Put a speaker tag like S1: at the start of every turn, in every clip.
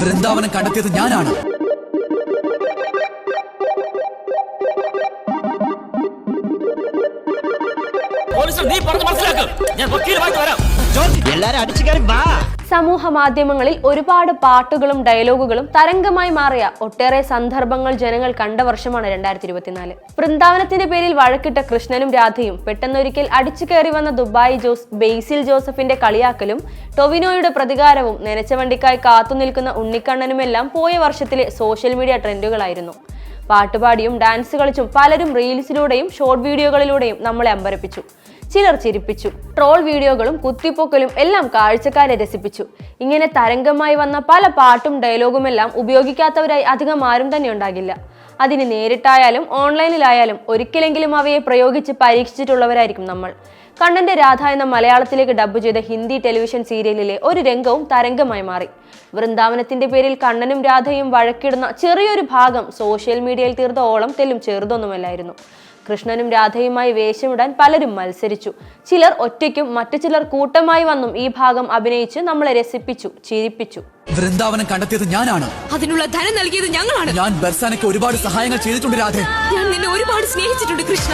S1: വൃന്ദാവനം കണ്ടെത്തിയത് ഞാനാണ്.
S2: പോലീസ് നീ പറഞ്ഞ് മനസ്സിലാക്ക്. ഞാൻ വക്കീലുമായിട്ട് വരാം.
S3: എല്ലാരും അടിച്ചു കയറി വാ.
S4: സമൂഹ മാധ്യമങ്ങളിൽ ഒരുപാട് പാട്ടുകളും ഡയലോഗുകളും തരംഗമായി മാറിയ ഒട്ടേറെ സന്ദർഭങ്ങൾ ജനങ്ങൾ കണ്ട വർഷമാണ് രണ്ടായിരത്തി ഇരുപത്തിനാല് വൃന്ദാവനത്തിന്റെ പേരിൽ വഴക്കിട്ട കൃഷ്ണനും രാധയും പെട്ടെന്നൊരിക്കൽ അടിച്ചു കയറി വന്ന ദുബായ് ജോസ് ബെയ്സിൽ ജോസഫിന്റെ കളിയാക്കലും ടൊവിനോയുടെ പ്രതികാരവും നനച്ച വണ്ടിക്കായി കാത്തുനിൽക്കുന്ന ഉണ്ണിക്കണ്ണനുമെല്ലാം പോയ വർഷത്തിലെ സോഷ്യൽ മീഡിയ ട്രെൻഡുകളായിരുന്നു. പാട്ടുപാടിയും ഡാൻസ് കളിച്ചും പലരും റീൽസിലൂടെയും ഷോർട്ട് വീഡിയോകളിലൂടെയും നമ്മളെ അമ്പരപ്പിച്ചു. ചിലർ ചിരിപ്പിച്ചു. ട്രോൾ വീഡിയോകളും കുത്തിപ്പൊക്കലും എല്ലാം കാഴ്ചക്കാരെ രസിപ്പിച്ചു. ഇങ്ങനെ തരംഗമായി വന്ന പല പാട്ടും ഡയലോഗുമെല്ലാം ഉപയോഗിക്കാത്തവരായി അധികം ആരും തന്നെ ഉണ്ടാകില്ല. അതിന് നേരിട്ടായാലും ഓൺലൈനിലായാലും ഒരിക്കലെങ്കിലും അവയെ പ്രയോഗിച്ച് പരീക്ഷിച്ചിട്ടുള്ളവരായിരിക്കും നമ്മൾ. കണ്ണന്റെ രാധ എന്ന മലയാളത്തിലേക്ക് ഡബ്ബ് ചെയ്ത ഹിന്ദി ടെലിവിഷൻ സീരിയലിലെ ഒരു രംഗവും തരംഗമായി മാറി. വൃന്ദാവനത്തിന്റെ പേരിൽ കണ്ണനും രാധയും വഴക്കിടുന്ന ചെറിയൊരു ഭാഗം സോഷ്യൽ മീഡിയയിൽ തീർത്ത ഓളം തെല്ലും ചെറുതൊന്നുമല്ലായിരുന്നു. കൃഷ്ണനും രാധയുമായി വേഷമിടാൻ പലരും മത്സരിച്ചു. ചിലർ ഒറ്റയ്ക്കും മറ്റു ചിലർ കൂട്ടമായി വന്നും ഈ ഭാഗം അഭിനയിച്ച് നമ്മളെ രസിപ്പിച്ചു ചിരിപ്പിച്ചു.
S1: വൃന്ദാവനം കണ്ടെത്തിയത് ഞാനാണ്.
S5: അതിനുള്ള ധനം നൽകിയത് ഞങ്ങളാണ്.
S1: ഞാൻ ബർസാനയ്ക്ക് ഒരുപാട് സഹായങ്ങൾ ചെയ്തിട്ടുണ്ട് രാധ.
S5: ഞാൻ നിന്നെ ഒരുപാട് സ്നേഹിച്ചിട്ടുണ്ട് കൃഷ്ണ.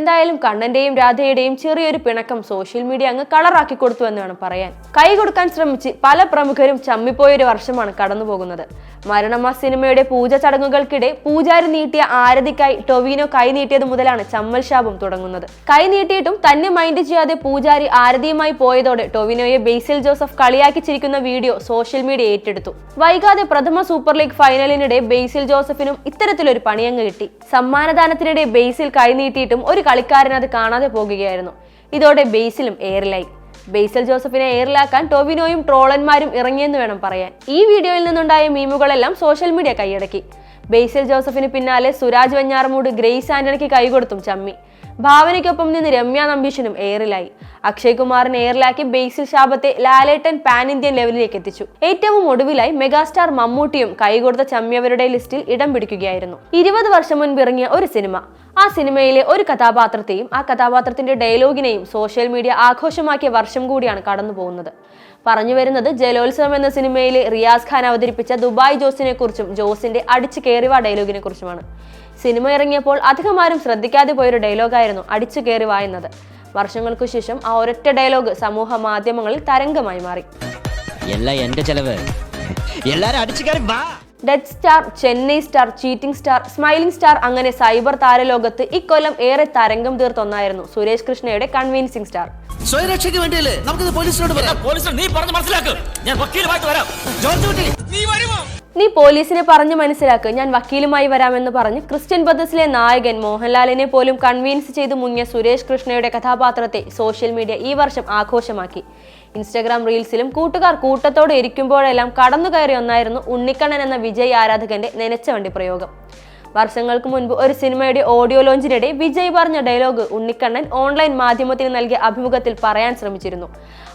S4: എന്തായാലും കണ്ണന്റെയും രാധയുടെയും ചെറിയൊരു പിണക്കം സോഷ്യൽ മീഡിയ അങ്ങ് കളറാക്കി കൊടുത്തു എന്ന് വേണം പറയാൻ. കൈ കൊടുക്കാൻ ശ്രമിച്ച് പല പ്രമുഖരും ചമ്മിപ്പോയൊരു വർഷമാണ് കടന്നു പോകുന്നത് മരണമാ സിനിമയുടെ പൂജ ചടങ്ങുകൾക്കിടെ പൂജാരി നീട്ടിയ ആരതിക്കായി ടൊവിനോ കൈനീട്ടിയത് മുതലാണ് ചമ്മൽ ശാപം തുടങ്ങുന്നത്. കൈനീട്ടിയിട്ടും തന്നെ മൈൻഡ് ചെയ്യാതെ പൂജാരി ആരതിയുമായി പോയതോടെ ടൊവിനോയെ ബേസിൽ ജോസഫ് കളിയാക്കി ചിരിക്കുന്ന വീഡിയോ സോഷ്യൽ മീഡിയ ഏറ്റെടുത്തു. വൈകാതെ പ്രഥമ സൂപ്പർ ലീഗ് ഫൈനലിനിടെ ബേസിൽ ജോസഫിനും ഇത്തരത്തിലൊരു പണിയങ്ങ് കിട്ടി. സമ്മാനദാനത്തിനിടെ ബേസിൽ കൈനീട്ടിയിട്ടും ഒരു കളിക്കാരൻ അത് കാണാതെ പോകുകയായിരുന്നു. ഇതോടെ ബേസിലും എയറിലായി ബേസൽ ജോസഫിനെ എയറിലാക്കാൻ ടോവിനോയും ട്രോളന്മാരും ഇറങ്ങിയെന്ന് വേണം പറയാൻ. ഈ വീഡിയോയിൽ നിന്നുണ്ടായ മീമുകളെല്ലാം സോഷ്യൽ മീഡിയ കൈയടക്കി. ബേസൽ ജോസഫിന് പിന്നാലെ സുരാജ് വെഞ്ഞാറമൂട് ഗ്രേസ് ആന്റണിക്ക് കൈകൊടുത്തും ചമ്മി. ഭാവനയ്ക്കൊപ്പം നിന്ന് രമ്യ നമ്പീഷനും എയറിലായി. അക്ഷയ് കുമാറിനെ എയറിലാക്കി ബേസിൽ ശാപത്തെ ലാലേട്ടൻ പാൻ ഇന്ത്യൻ ലെവലിലേക്ക് എത്തിച്ചു. ഏറ്റവും ഒടുവിലായി മെഗാസ്റ്റാർ മമ്മൂട്ടിയും കൈകൊടുത്ത ചമ്മിയവരുടെ ലിസ്റ്റിൽ ഇടം പിടിക്കുകയായിരുന്നു. ഇരുപത് വർഷം മുൻപ് ഇറങ്ങിയ ഒരു സിനിമ. ആ സിനിമയിലെ ഒരു കഥാപാത്രത്തെയും ആ കഥാപാത്രത്തിന്റെ ഡയലോഗിനെയും സോഷ്യൽ മീഡിയ ആഘോഷമാക്കിയ വർഷം കൂടിയാണ് കടന്നു പോകുന്നത് പറഞ്ഞു വരുന്നത് ജലോത്സവം എന്ന സിനിമയിലെ റിയാസ് ഖാൻ അവതരിപ്പിച്ച ദുബായ് ജോസിനെ കുറിച്ചും ജോസിന്റെ അടിച്ചു കയറിവ ഡയലോഗിനെ കുറിച്ചുമാണ് സിനിമ ഇറങ്ങിയപ്പോൾ അധികം ആരും ശ്രദ്ധിക്കാതെ പോയൊരു ഡയലോഗായിരുന്നു അടിച്ചു കയറി വായുന്നത്. വർഷങ്ങൾക്കു ശേഷം ആ ഒരൊറ്റ ഡയലോഗ് സമൂഹ മാധ്യമങ്ങളിൽ തരംഗമായി മാറി.
S3: എല്ലാം എന്റെ ചെലവ്. എല്ലാരും അടിച്ചു കയറി വാ.
S4: Dead star Chennai star cheating star smiling star അങ്ങനെ സൈബർ താരലോകത്ത് ഇക്കൊല്ലം ഏറെ തരംഗം തീർത്തൊന്നായിരുന്നു സുരേഷ് കൃഷ്ണയുടെ കൺവീൻസിംഗ് സ്റ്റാർ
S6: സ്വയരക്ഷയ്ക്ക് വേണ്ടിയല്ലേ? നമുക്കിത് പോലീസിനോട് പറയാം.
S2: പോലീസ് നീ പറഞ്ഞ് മനസ്സിലാക്ക്. ഞാൻ വക്കീലുമായിട്ട് വരാം.
S6: ജോർജ് കുട്ടി
S4: നീ പോലീസിനെ പറഞ്ഞു മനസ്സിലാക്ക്. ഞാൻ വക്കീലുമായി വരാമെന്ന് പറഞ്ഞ്. ക്രിസ്ത്യൻ ബദസിലെ നായകൻ മോഹൻലാലിനെ പോലും കൺവീൻസ് ചെയ്ത് മുങ്ങിയ സുരേഷ് കൃഷ്ണയുടെ കഥാപാത്രത്തെ സോഷ്യൽ മീഡിയ ഈ വർഷം ആഘോഷമാക്കി. ഇൻസ്റ്റഗ്രാം റീൽസിലും കൂട്ടുകാർ കൂട്ടത്തോടെ ഇരിക്കുമ്പോഴെല്ലാം കടന്നു കയറി ഒന്നായിരുന്നു ഉണ്ണിക്കണ്ണൻ എന്ന വിജയ് ആരാധകന്റെ നനച്ച വണ്ടി പ്രയോഗം. വർഷങ്ങൾക്ക് മുൻപ് ഒരു സിനിമയുടെ ഓഡിയോ ലോഞ്ചിനിടെ വിജയ് പറഞ്ഞ ഡയലോഗ് ഉണ്ണിക്കണ്ണൻ ഓൺലൈൻ മാധ്യമത്തിന് നൽകിയ അഭിമുഖത്തിൽ പറയാൻ ശ്രമിച്ചിരുന്നു.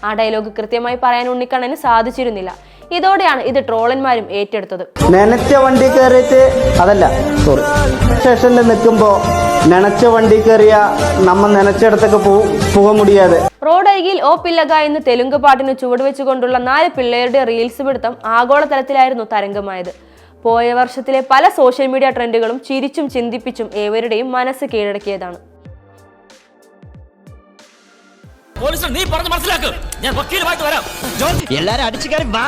S4: ആ ഡയലോഗ് കൃത്യമായി പറയാൻ ഉണ്ണിക്കണ്ണന് സാധിച്ചിരുന്നില്ല. ഇതോടെയാണ് ഇത് ട്രോളന്മാരും ഏറ്റെടുത്തത്.
S7: നനച്ച വണ്ടി കയറിയിട്ട് അതല്ല സോറി സ്റ്റേഷനിൽ നിൽക്കുമ്പോ നനച്ച വണ്ടി കയറിയ നമ്മൾ നനച്ചിടത്തൊക്കെ പോക മുടിയാതെ.
S4: റോഡരികിൽ ഓ പില്ലക എന്ന തെലുങ്ക് പാട്ടിന് ചുവടുവെച്ചുകൊണ്ടുള്ള നാല് പിള്ളേരുടെ റീൽസ് പിടുത്തം ആഗോളതലത്തിലായിരുന്നു തരംഗമായത്. പോയ വർഷത്തിലെ പല സോഷ്യൽ മീഡിയ ട്രെൻഡുകളും ചിരിച്ചും ചിന്തിപ്പിച്ചും ഏവരുടെയും മനസ്സ് കീഴടക്കിയതാണ്.
S2: പോലീസ് നീ പറഞ്ഞു മനസ്സിലാക്ക്. ഞാൻ വക്കീലുമായിട്ട് വരാം.
S3: എല്ലാരും അടിച്ചു കയറി വാ.